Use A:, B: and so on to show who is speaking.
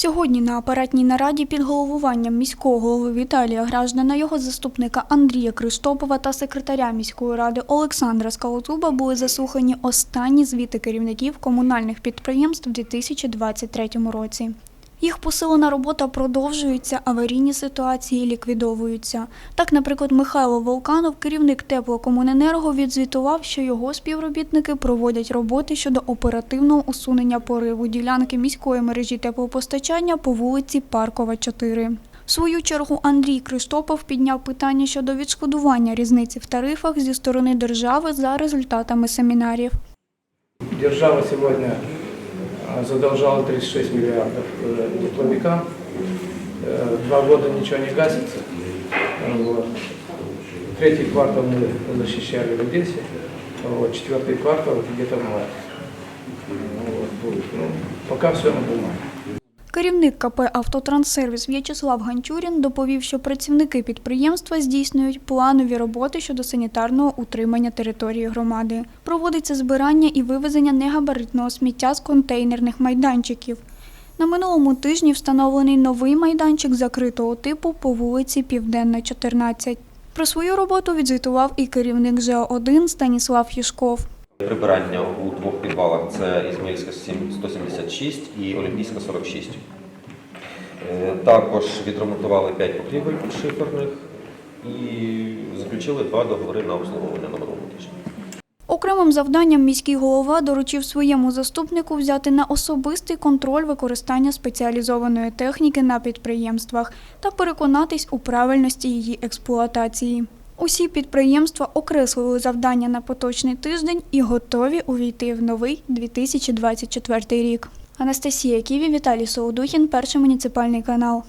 A: Сьогодні на апаратній нараді під головуванням міського голови Віталія Граждана, його заступника Андрія Криштопова та секретаря міської ради Олександра Скалотуба були заслухані останні звіти керівників комунальних підприємств у 2023 році. Їх посилена робота продовжується, аварійні ситуації ліквідовуються. Так, наприклад, Михайло Волканов, керівник теплокомуненерго, відзвітував, що його співробітники проводять роботи щодо оперативного усунення пориву ділянки міської мережі теплопостачання по вулиці Паркова, 4. В свою чергу Андрій Криштопов підняв питання щодо відшкодування різниці в тарифах зі сторони держави за результатами семінарів.
B: Держава сегодня а, задолжала 36 миллиардов э, тепловикам. Э, Два года ничего не гасится. Вот. Третий квартал мы защищали в Одессе. Вот. Четвертый квартал где-то в мае. Вот, будет. Ну, пока все на бумаге.
A: Керівник КП «Автотранссервіс» В'ячеслав Ганчурін доповів, що працівники підприємства здійснюють планові роботи щодо санітарного утримання території громади. Проводиться збирання і вивезення негабаритного сміття з контейнерних майданчиків. На минулому тижні встановлений новий майданчик закритого типу по вулиці Південна, 14. Про свою роботу відзвітував і керівник ЖО-1 Станіслав Юшков.
C: Прибирання у двох підвалах це Ізмаїльська 176 і Олімпійська 46. Е, Також відремонтували 5 покрівель шиферних і заключили два договори на обслуговування на минулому.
A: Окремим завданням міський голова доручив своєму заступнику взяти на особистий контроль використання спеціалізованої техніки на підприємствах та переконатись у правильності її експлуатації. Усі підприємства окреслили завдання на поточний тиждень і готові увійти в новий 2024 рік. Анастасія Ківі, Віталій Солодухін, перший муніципальний канал.